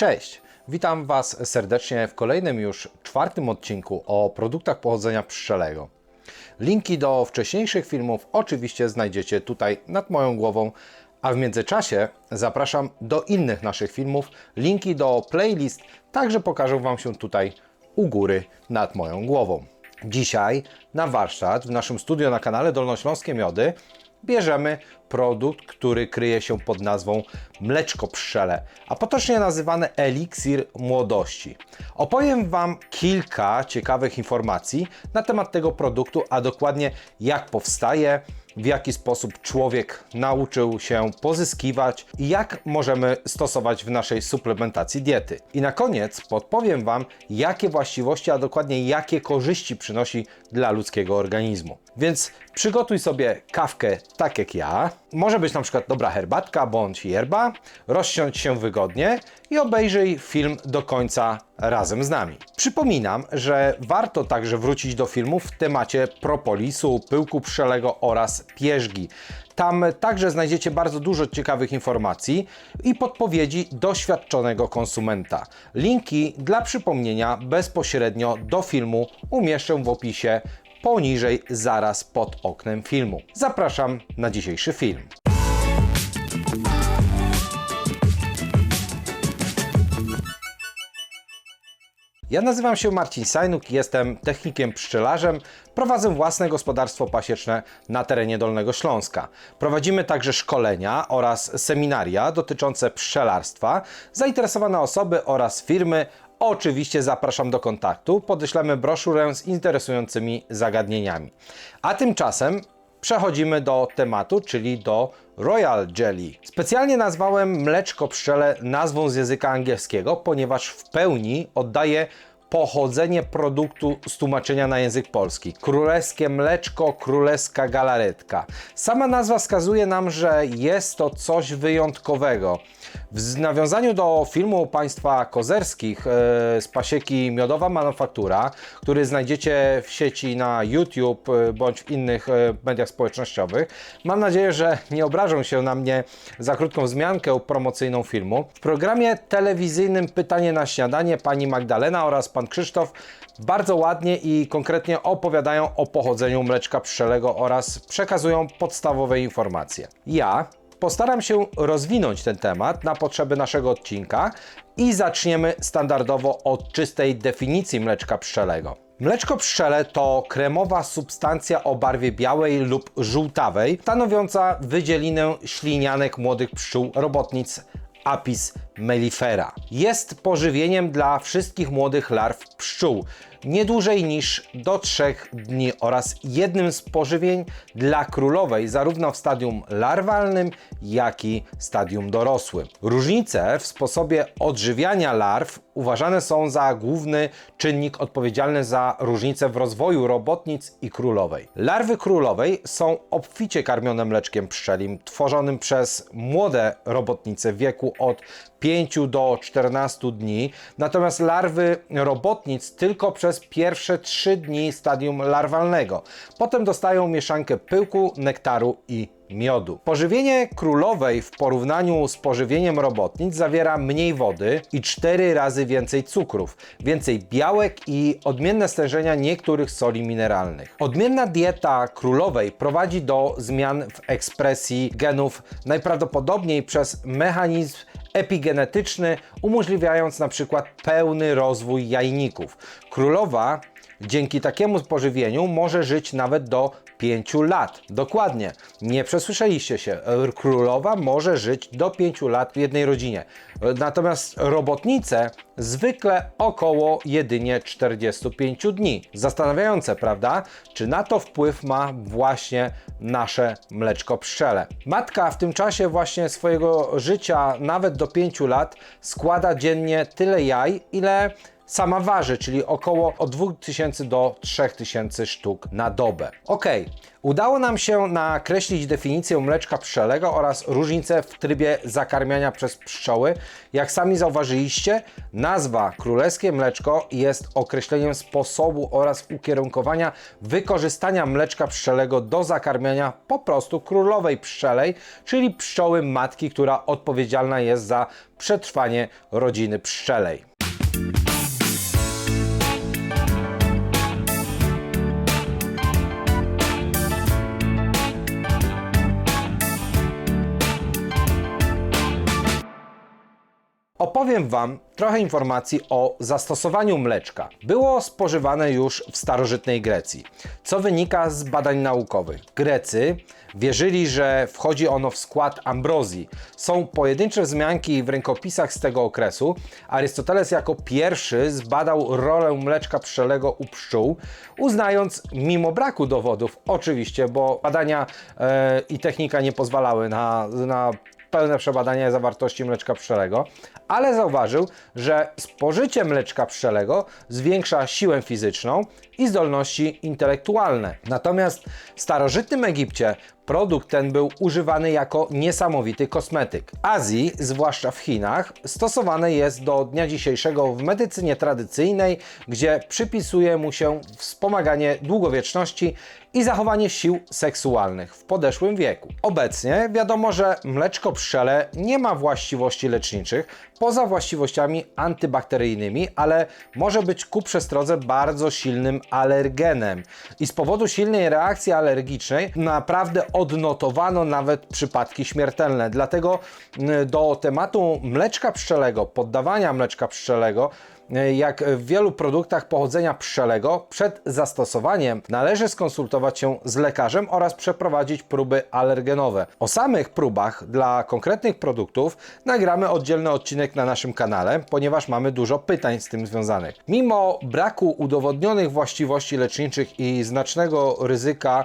Cześć! Witam Was serdecznie w kolejnym już czwartym odcinku o produktach pochodzenia pszczelego. Linki do wcześniejszych filmów oczywiście znajdziecie tutaj nad moją głową, a w międzyczasie zapraszam do innych naszych filmów. Linki do playlist także pokażą Wam się tutaj u góry nad moją głową. Dzisiaj na warsztat w naszym studio na kanale Dolnośląskie Miody bierzemy produkt, który kryje się pod nazwą mleczko pszczele, a potocznie nazywane eliksir młodości. Opowiem Wam kilka ciekawych informacji na temat tego produktu, a dokładnie jak powstaje, w jaki sposób człowiek nauczył się pozyskiwać i jak możemy stosować w naszej suplementacji diety. I na koniec podpowiem Wam, jakie właściwości, a dokładnie jakie korzyści przynosi dla ludzkiego organizmu. Więc przygotuj sobie kawkę tak jak ja. Może być na przykład dobra herbatka bądź yerba. Rozsiądź się wygodnie i obejrzyj film do końca razem z nami. Przypominam, że warto także wrócić do filmów w temacie propolisu, pyłku pszczelego oraz pierzgi. Tam także znajdziecie bardzo dużo ciekawych informacji i podpowiedzi doświadczonego konsumenta. Linki dla przypomnienia bezpośrednio do filmu umieszczę w opisie poniżej, zaraz pod oknem filmu. Zapraszam na dzisiejszy film. Ja nazywam się Marcin Sajnuk, jestem technikiem pszczelarzem, prowadzę własne gospodarstwo pasieczne na terenie Dolnego Śląska. Prowadzimy także szkolenia oraz seminaria dotyczące pszczelarstwa. Zainteresowane osoby oraz firmy Oczywiście zapraszam do kontaktu, podeślemy broszurę z interesującymi zagadnieniami. A tymczasem przechodzimy do tematu, czyli do Royal Jelly. Specjalnie nazwałem mleczko pszczele nazwą z języka angielskiego, ponieważ w pełni oddaje pochodzenie produktu z tłumaczenia na język polski. Królewskie mleczko, królewska galaretka. Sama nazwa wskazuje nam, że jest to coś wyjątkowego. W nawiązaniu do filmu państwa kozerskich e, z pasieki Miodowa Manufaktura, który znajdziecie w sieci na YouTube e, bądź w innych e, mediach społecznościowych, mam nadzieję, że nie obrażą się na mnie za krótką wzmiankę promocyjną filmu. W programie telewizyjnym Pytanie na śniadanie pani Magdalena oraz pan Krzysztof bardzo ładnie i konkretnie opowiadają o pochodzeniu mleczka pszczelego oraz przekazują podstawowe informacje. Ja postaram się rozwinąć ten temat na potrzeby naszego odcinka i zaczniemy standardowo od czystej definicji mleczka pszczelego. Mleczko pszczele to kremowa substancja o barwie białej lub żółtawej, stanowiąca wydzielinę ślinianek młodych pszczół robotnic Apis mellifera. Jest pożywieniem dla wszystkich młodych larw pszczół, nie dłużej niż do 3 dni oraz jednym z pożywień dla królowej zarówno w stadium larwalnym, jak i stadium dorosłym. Różnice w sposobie odżywiania larw uważane są za główny czynnik odpowiedzialny za różnice w rozwoju robotnic i królowej. Larwy królowej są obficie karmione mleczkiem pszczelim, tworzonym przez młode robotnice w wieku od 5 do 14 dni, natomiast larwy robotnic tylko przez pierwsze 3 dni stadium larwalnego. Potem dostają mieszankę pyłku, nektaru i miodu. Pożywienie królowej w porównaniu z pożywieniem robotnic zawiera mniej wody i 4 razy więcej cukrów, więcej białek i odmienne stężenia niektórych soli mineralnych. Odmienna dieta królowej prowadzi do zmian w ekspresji genów najprawdopodobniej przez mechanizm epigenetyczny, umożliwiając na przykład pełny rozwój jajników. Królowa dzięki takiemu pożywieniu może żyć nawet do 5 lat. Dokładnie, nie przesłyszeliście się. Królowa może żyć do 5 lat w jednej rodzinie. Natomiast robotnice zwykle około jedynie 45 dni. Zastanawiające, prawda? Czy na to wpływ ma właśnie nasze mleczko pszczele? Matka w tym czasie właśnie swojego życia, nawet do 5 lat, składa dziennie tyle jaj, ile sama waży, czyli około od 2000 do 3000 sztuk na dobę. Ok, udało nam się nakreślić definicję mleczka pszczelego oraz różnicę w trybie zakarmiania przez pszczoły. Jak sami zauważyliście, nazwa królewskie mleczko jest określeniem sposobu oraz ukierunkowania wykorzystania mleczka pszczelego do zakarmiania po prostu królowej pszczelej, czyli pszczoły matki, która odpowiedzialna jest za przetrwanie rodziny pszczelej. Opowiem Wam trochę informacji o zastosowaniu mleczka. Było spożywane już w starożytnej Grecji, co wynika z badań naukowych. Grecy wierzyli, że wchodzi ono w skład ambrozji. Są pojedyncze wzmianki w rękopisach z tego okresu. Arystoteles jako pierwszy zbadał rolę mleczka pszczelego u pszczół, uznając, mimo braku dowodów, oczywiście, bo badania e, i technika nie pozwalały na, na pełne przebadanie zawartości mleczka pszczelego, ale zauważył, że spożycie mleczka pszczelego zwiększa siłę fizyczną i zdolności intelektualne. Natomiast w starożytnym Egipcie produkt ten był używany jako niesamowity kosmetyk. W Azji, zwłaszcza w Chinach, stosowane jest do dnia dzisiejszego w medycynie tradycyjnej, gdzie przypisuje mu się wspomaganie długowieczności i zachowanie sił seksualnych w podeszłym wieku. Obecnie wiadomo, że mleczko pszczele nie ma właściwości leczniczych, poza właściwościami antybakteryjnymi, ale może być ku przestrodze bardzo silnym alergenem. I z powodu silnej reakcji alergicznej naprawdę odnotowano nawet przypadki śmiertelne. Dlatego y, do tematu mleczka pszczelego, poddawania mleczka pszczelego, jak w wielu produktach pochodzenia pszczelego, przed zastosowaniem należy skonsultować się z lekarzem oraz przeprowadzić próby alergenowe. O samych próbach dla konkretnych produktów nagramy oddzielny odcinek na naszym kanale, ponieważ mamy dużo pytań z tym związanych. Mimo braku udowodnionych właściwości leczniczych i znacznego ryzyka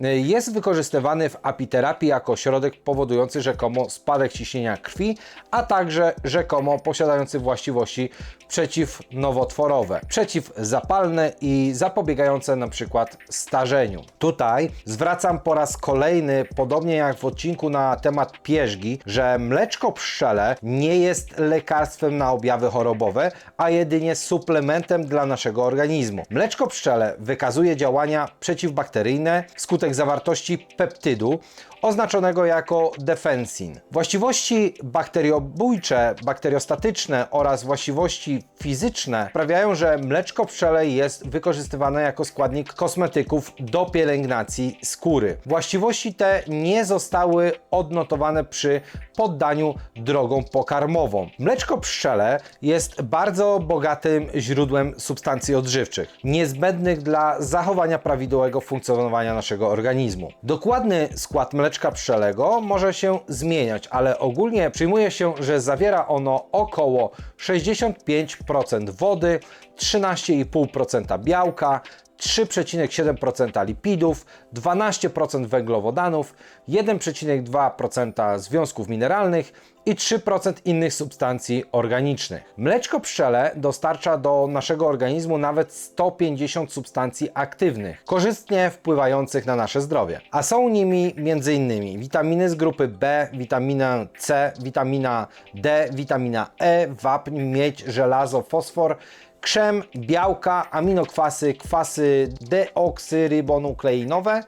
jest wykorzystywany w apiterapii jako środek powodujący rzekomo spadek ciśnienia krwi, a także rzekomo posiadający właściwości przeciwnowotworowe, przeciwzapalne i zapobiegające na przykład starzeniu. Tutaj zwracam po raz kolejny, podobnie jak w odcinku na temat pierzgi, że mleczko pszczele nie jest lekarstwem na objawy chorobowe, a jedynie suplementem dla naszego organizmu. Mleczko pszczele wykazuje działania przeciwbakteryjne wskutek zawartości peptydu oznaczonego jako defensin. Właściwości bakteriobójcze, bakteriostatyczne oraz właściwości fizyczne sprawiają, że mleczko pszczele jest wykorzystywane jako składnik kosmetyków do pielęgnacji skóry. Właściwości te nie zostały odnotowane przy poddaniu drogą pokarmową. Mleczko pszczele jest bardzo bogatym źródłem substancji odżywczych, niezbędnych dla zachowania prawidłowego funkcjonowania naszego organizmu. Dokładny skład mleczka mleczka pszczelego może się zmieniać, ale ogólnie przyjmuje się, że zawiera ono około 65% wody, 13,5% białka, 3,7% lipidów, 12% węglowodanów, 1,2% związków mineralnych i 3% innych substancji organicznych. Mleczko pszczele dostarcza do naszego organizmu nawet 150 substancji aktywnych, korzystnie wpływających na nasze zdrowie. A są nimi m.in. witaminy z grupy B, witamina C, witamina D, witamina E, wapń, miedź, żelazo, fosfor, krzem, białka, aminokwasy, kwasy deoksyrybonukleinowe,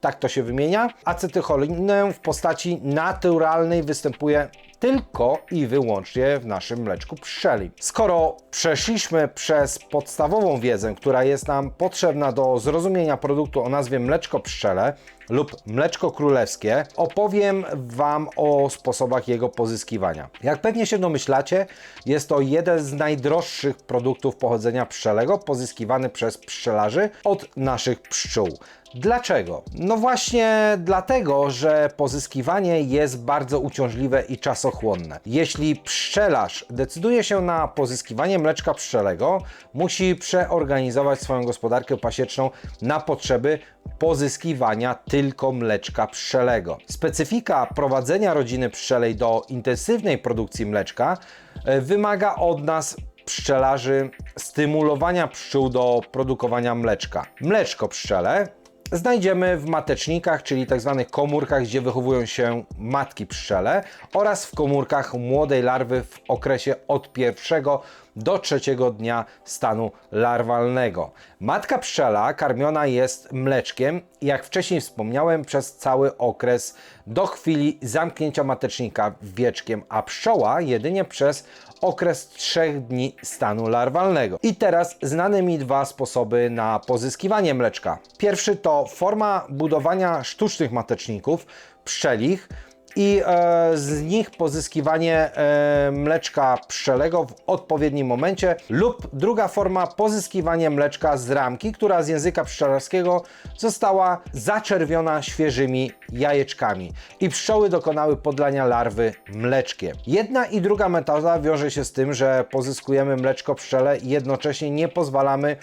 tak to się wymienia. Acetycholinę w postaci naturalnej występuje tylko i wyłącznie w naszym mleczku pszczeli. Skoro przeszliśmy przez podstawową wiedzę, która jest nam potrzebna do zrozumienia produktu o nazwie mleczko pszczele lub mleczko królewskie, opowiem Wam o sposobach jego pozyskiwania. Jak pewnie się domyślacie, jest to jeden z najdroższych produktów pochodzenia pszczelego pozyskiwany przez pszczelarzy od naszych pszczół. Dlaczego? No właśnie dlatego, że pozyskiwanie jest bardzo uciążliwe i czasochłonne. Jeśli pszczelarz decyduje się na pozyskiwanie mleczka pszczelego, musi przeorganizować swoją gospodarkę pasieczną na potrzeby pozyskiwania tylko mleczka pszczelego. Specyfika prowadzenia rodziny pszczelej do intensywnej produkcji mleczka e, wymaga od nas pszczelarzy stymulowania pszczół do produkowania mleczka. Mleczko pszczele znajdziemy w matecznikach, czyli tzw. komórkach, gdzie wychowują się matki pszczele oraz w komórkach młodej larwy w okresie od pierwszego do trzeciego dnia stanu larwalnego. Matka pszczela karmiona jest mleczkiem, jak wcześniej wspomniałem, przez cały okres do chwili zamknięcia matecznika wieczkiem, a pszczoła jedynie przez okres 3 dni stanu larwalnego. I teraz znane mi dwa sposoby na pozyskiwanie mleczka. Pierwszy to forma budowania sztucznych mateczników pszczelich, i e, z nich pozyskiwanie e, mleczka pszczelego w odpowiednim momencie lub druga forma pozyskiwanie mleczka z ramki, która z języka pszczelarskiego została zaczerwiona świeżymi jajeczkami i pszczoły dokonały podlania larwy mleczkiem. Jedna i druga metoda wiąże się z tym, że pozyskujemy mleczko pszczele i jednocześnie nie pozwalamy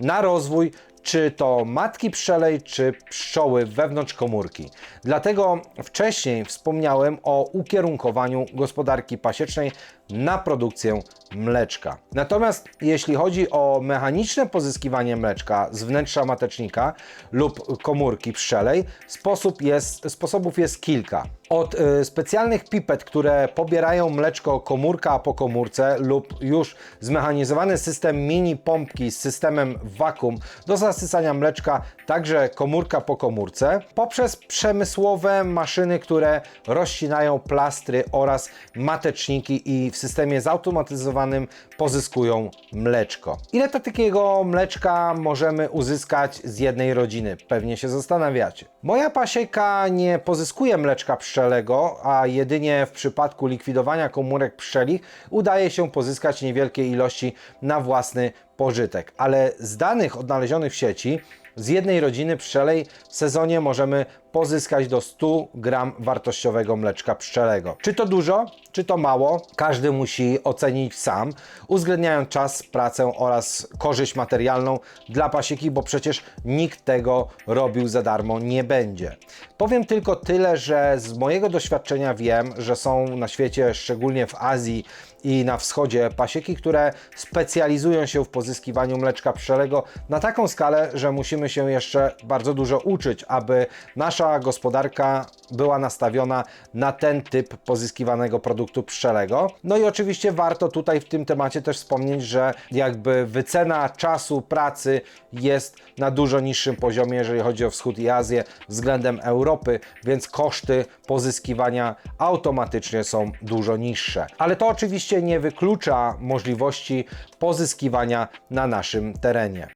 na rozwój czy to matki pszczelej, czy pszczoły wewnątrz komórki. Dlatego wcześniej wspomniałem o ukierunkowaniu gospodarki pasiecznej na produkcję mleczka. Natomiast jeśli chodzi o mechaniczne pozyskiwanie mleczka z wnętrza matecznika lub komórki pszczelej, sposób jest, sposobów jest kilka. Od y, specjalnych pipet, które pobierają mleczko komórka po komórce lub już zmechanizowany system mini pompki z systemem wakum do zasysania mleczka także komórka po komórce, poprzez przemysłowe maszyny, które rozcinają plastry oraz mateczniki i w systemie zautomatyzowanym pozyskują mleczko. Ile to takiego mleczka możemy uzyskać z jednej rodziny? Pewnie się zastanawiacie. Moja pasieka nie pozyskuje mleczka pszczelego, a jedynie w przypadku likwidowania komórek pszczelich udaje się pozyskać niewielkie ilości na własny pożytek. Ale z danych odnalezionych w sieci z jednej rodziny pszczelej w sezonie możemy pozyskać do 100 gram wartościowego mleczka pszczelego. Czy to dużo, czy to mało? Każdy musi ocenić sam, uwzględniając czas, pracę oraz korzyść materialną dla pasieki, bo przecież nikt tego robił za darmo nie będzie. Powiem tylko tyle, że z mojego doświadczenia wiem, że są na świecie, szczególnie w Azji i na wschodzie, pasieki, które specjalizują się w pozyskiwaniu mleczka pszczelego na taką skalę, że musimy się jeszcze bardzo dużo uczyć, aby nasza gospodarka była nastawiona na ten typ pozyskiwanego produktu pszczelego. No i oczywiście warto tutaj w tym temacie też wspomnieć, że jakby wycena czasu pracy jest na dużo niższym poziomie, jeżeli chodzi o wschód i Azję względem Europy, więc koszty pozyskiwania automatycznie są dużo niższe. Ale to oczywiście nie wyklucza możliwości pozyskiwania na naszym terenie.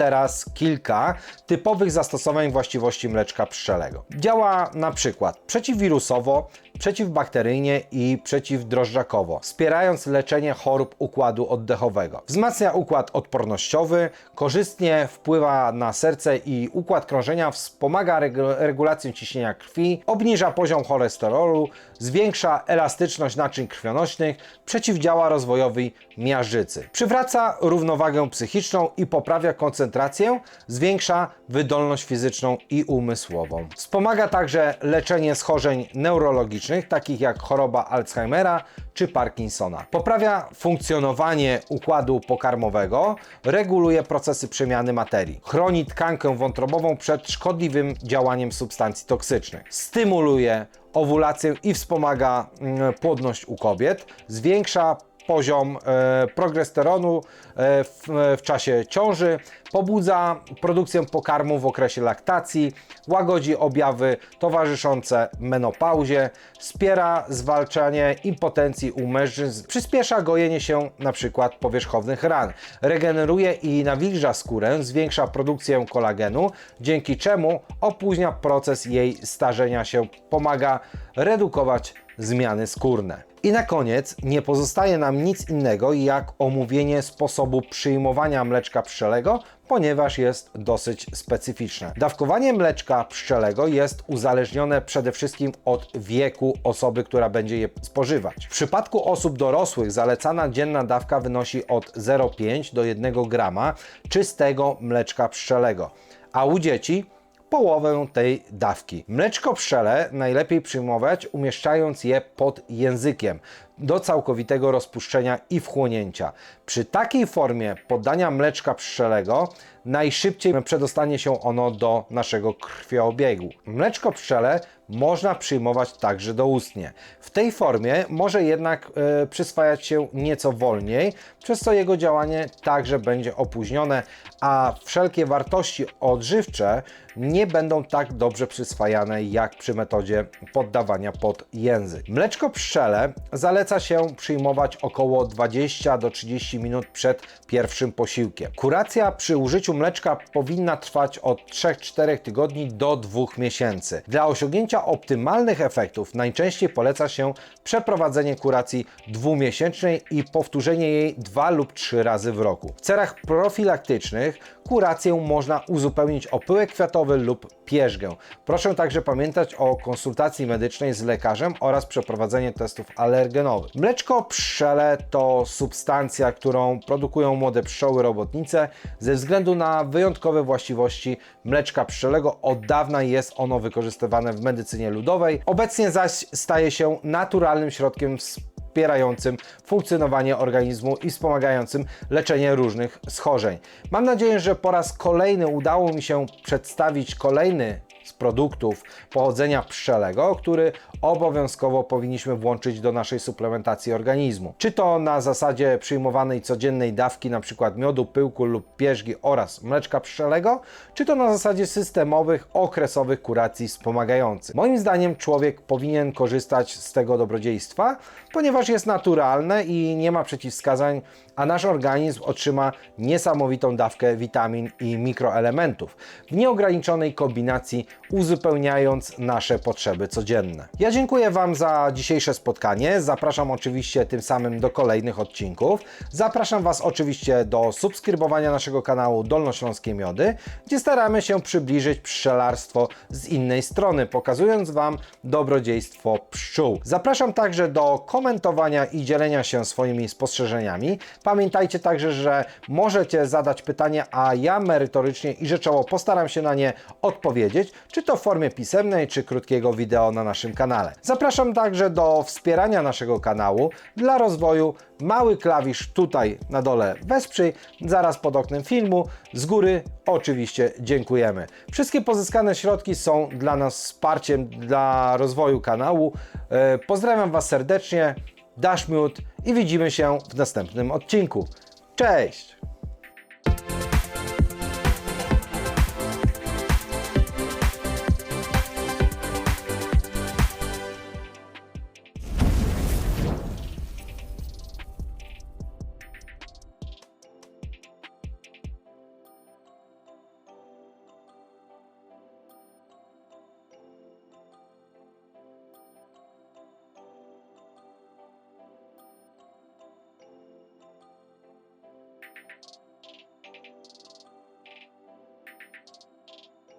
Teraz kilka typowych zastosowań właściwości mleczka pszczelego. Działa na przykład przeciwwirusowo, przeciwbakteryjnie i przeciwdrożdżakowo, wspierając leczenie chorób układu oddechowego. Wzmacnia układ odpornościowy, korzystnie wpływa na serce i układ krążenia, wspomaga regu regulację ciśnienia krwi, obniża poziom cholesterolu, zwiększa elastyczność naczyń krwionośnych, przeciwdziała rozwojowi miażdżycy. Przywraca równowagę psychiczną i poprawia koncentrację, zwiększa wydolność fizyczną i umysłową. Wspomaga także leczenie schorzeń neurologicznych, takich jak choroba Alzheimera czy Parkinsona. Poprawia funkcjonowanie układu pokarmowego, reguluje procesy przemiany materii, chroni tkankę wątrobową przed szkodliwym działaniem substancji toksycznych, stymuluje owulację i wspomaga mm, płodność u kobiet, zwiększa poziom e, progesteronu e, w, czasie ciąży, pobudza produkcję pokarmu w okresie laktacji, łagodzi objawy towarzyszące menopauzie, wspiera zwalczanie impotencji u mężczyzn, przyspiesza gojenie się np. powierzchownych ran, regeneruje i nawilża skórę, zwiększa produkcję kolagenu, dzięki czemu opóźnia proces jej starzenia się, pomaga redukować zmiany skórne. I na koniec nie pozostaje nam nic innego jak omówienie sposobu przyjmowania mleczka pszczelego ponieważ jest dosyć specyficzne. Dawkowanie mleczka pszczelego jest uzależnione przede wszystkim od wieku osoby, która będzie je spożywać. W przypadku osób dorosłych zalecana dzienna dawka wynosi od 0,5 do 1 grama czystego mleczka pszczelego, a u dzieci połowę tej dawki. Mleczko pszczele najlepiej przyjmować umieszczając je pod językiem do całkowitego rozpuszczenia i wchłonięcia. Przy takiej formie poddania mleczka pszczelego najszybciej przedostanie się ono do naszego krwiobiegu. Mleczko pszczele można przyjmować także doustnie. W tej formie może jednak e, przyswajać się nieco wolniej, przez co jego działanie także będzie opóźnione, a wszelkie wartości odżywcze nie będą tak dobrze przyswajane jak przy metodzie poddawania pod język. Mleczko pszczele zaleca się przyjmować około 20 do 30 minut przed pierwszym posiłkiem. Kuracja przy użyciu mleczka powinna trwać od 3-4 tygodni do 2 miesięcy. Dla osiągnięcia optymalnych efektów najczęściej poleca się przeprowadzenie kuracji dwumiesięcznej i powtórzenie jej dwa lub trzy razy w roku. W celach profilaktycznych kurację można uzupełnić o pyłek kwiatowy lub pierzgę. Proszę także pamiętać o konsultacji medycznej z lekarzem oraz przeprowadzenie testów alergenowych. Mleczko pszczele to substancja, którą produkują młode pszczoły robotnice. Ze względu na wyjątkowe właściwości mleczka pszczelego od dawna jest ono wykorzystywane w medycynie ludowej. Obecnie zaś staje się naturalnym środkiem wspierającym funkcjonowanie organizmu i wspomagającym leczenie różnych schorzeń. Mam nadzieję, że po raz kolejny udało mi się przedstawić kolejny z produktów pochodzenia pszczelego, który obowiązkowo powinniśmy włączyć do naszej suplementacji organizmu. Czy to na zasadzie przyjmowanej codziennej dawki np. miodu, pyłku lub pierzgi oraz mleczka pszczelego, czy to na zasadzie systemowych, okresowych kuracji wspomagających. Moim zdaniem człowiek powinien korzystać z tego dobrodziejstwa, ponieważ jest naturalne i nie ma przeciwwskazań, a nasz organizm otrzyma niesamowitą dawkę witamin i mikroelementów w nieograniczonej kombinacji, uzupełniając nasze potrzeby codzienne. Ja dziękuję Wam za dzisiejsze spotkanie. Zapraszam oczywiście tym samym do kolejnych odcinków. Zapraszam Was oczywiście do subskrybowania naszego kanału Dolnośląskie Miody, gdzie staramy się przybliżyć pszczelarstwo z innej strony, pokazując Wam dobrodziejstwo pszczół. Zapraszam także do komentowania i dzielenia się swoimi spostrzeżeniami. Pamiętajcie także, że możecie zadać pytania, a ja merytorycznie i rzeczowo postaram się na nie odpowiedzieć, czy to w formie pisemnej, czy krótkiego wideo na naszym kanale. Zapraszam także do wspierania naszego kanału dla rozwoju. Mały klawisz tutaj na dole wesprzyj, zaraz pod oknem filmu. Z góry oczywiście dziękujemy. Wszystkie pozyskane środki są dla nas wsparciem dla rozwoju kanału. E, Pozdrawiam Was serdecznie, Dasz Miód i widzimy się w następnym odcinku. Cześć!